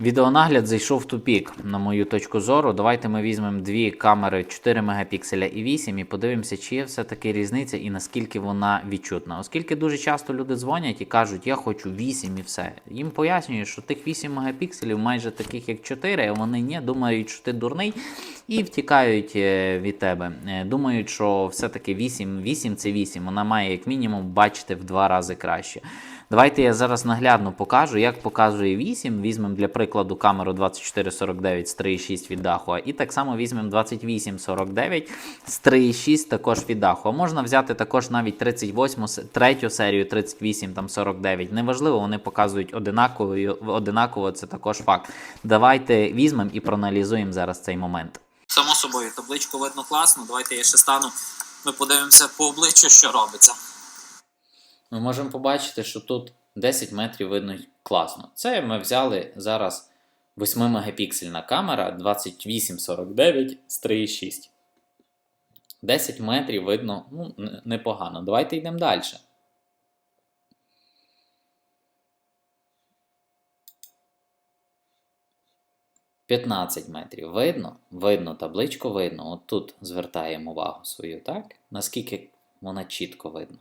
Відеонагляд зайшов в тупік, на мою точку зору. Давайте ми візьмемо дві камери 4 мегапікселя і 8 і подивимося, чи є все-таки різниця і наскільки вона відчутна. Оскільки дуже часто люди дзвонять і кажуть, я хочу 8 і все. Їм пояснюю, що тих 8 мегапікселів майже таких як 4, а вони ні, думають, що ти дурний, і втікають е, від тебе. Е, Думають, що все-таки 8, 8 це 8, вона має як мінімум бачити в два рази краще. Давайте я зараз наглядно покажу, як показує 8. Візьмемо для прикладу камеру 2449 з 3.6 від Dahua. І так само візьмемо 2849 з 3.6 також від Dahua. Можна взяти також навіть 38 с- третю серію 38 там 49. Неважливо, вони показують одинаково, одинаково це також факт. Давайте візьмемо і проаналізуємо зараз цей момент. Само собою, табличку видно класно. Давайте я ще стану. Ми подивимося по обличчю, що робиться. Ми можемо побачити, що тут 10 метрів видно класно. Це ми взяли зараз 8 мегапіксельна камера 2849 з 3,6. 10 метрів видно ну, непогано. Давайте йдемо далі. П'ятнадцять метрів видно, видно, табличку видно. От тут звертаємо увагу свою, так? Наскільки вона чітко видно.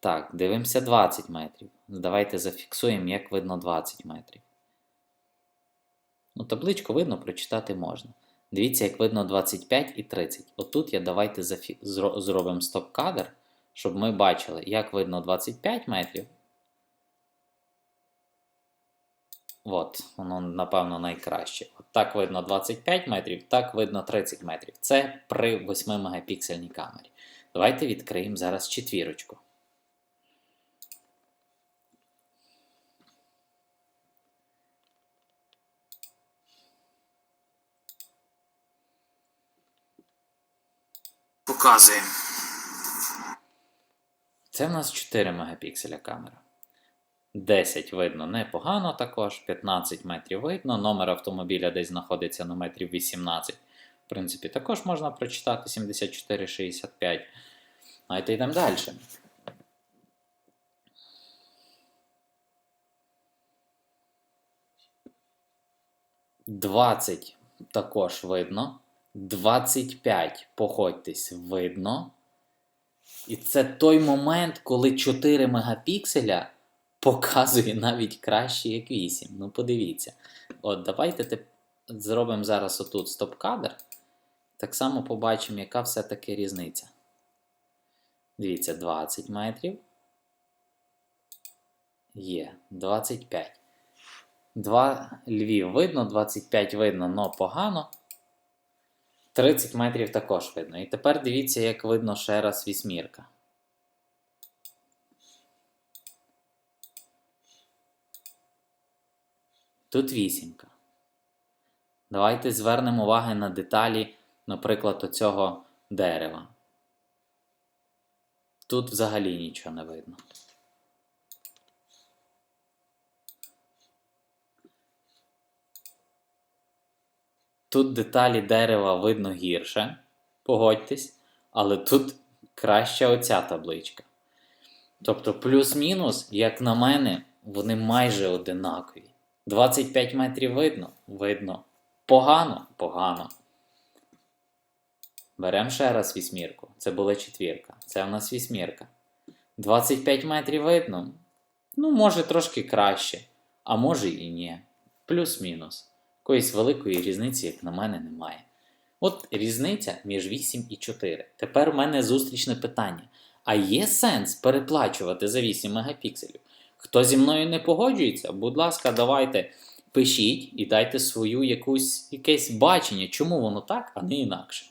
Так, дивимося 20 метрів. Давайте зафіксуємо, як видно 20 метрів. Ну, табличку видно, прочитати можна. Дивіться, як видно 25 і 30. Отут я давайте зафі... зробимо стоп-кадр, щоб ми бачили, як видно 25 метрів. От, воно, напевно, найкраще. От так видно 25 метрів, так видно 30 метрів. Це при 8 мегапіксельній камері. Давайте відкриємо зараз четвірочку. Показуємо. Це в нас 4 мегапікселя камера. 10 видно непогано також, 15 метрів видно. Номер автомобіля десь знаходиться на метрів 18. В принципі, також можна прочитати 74-65. Давайте йдемо далі. Двадцять також видно. 25, походьтесь, видно. І це той момент, коли 4 мегапікселя показує навіть краще, як 8. Ну, подивіться. От, давайте теп- зробимо зараз отут стоп-кадр. Так само побачимо, яка все-таки різниця. Дивіться, 20 метрів. Є 25. 2 Львів видно, 25 видно, але погано. 30 метрів також видно. І тепер дивіться, як видно ще раз вісьмірка. Тут вісімка. Давайте звернемо увагу на деталі, наприклад, оцього дерева. Тут взагалі нічого не видно. Тут деталі дерева видно гірше, погодьтесь, але тут краща оця табличка. Тобто, плюс-мінус, як на мене, вони майже одинакові. 25 метрів видно? Видно. Погано? Погано. Беремо ще раз вісьмірку. Це була четвірка. Це в нас вісьмірка. 25 метрів видно? Ну, може, трошки краще, а може і ні. Плюс-мінус. Якоїсь великої різниці, як на мене, немає. От різниця між 8 і 4. Тепер в мене зустрічне питання. А є сенс переплачувати за 8 мегапікселів? Хто зі мною не погоджується, будь ласка, давайте пишіть і дайте свою якусь, якесь бачення, чому воно так, а не інакше.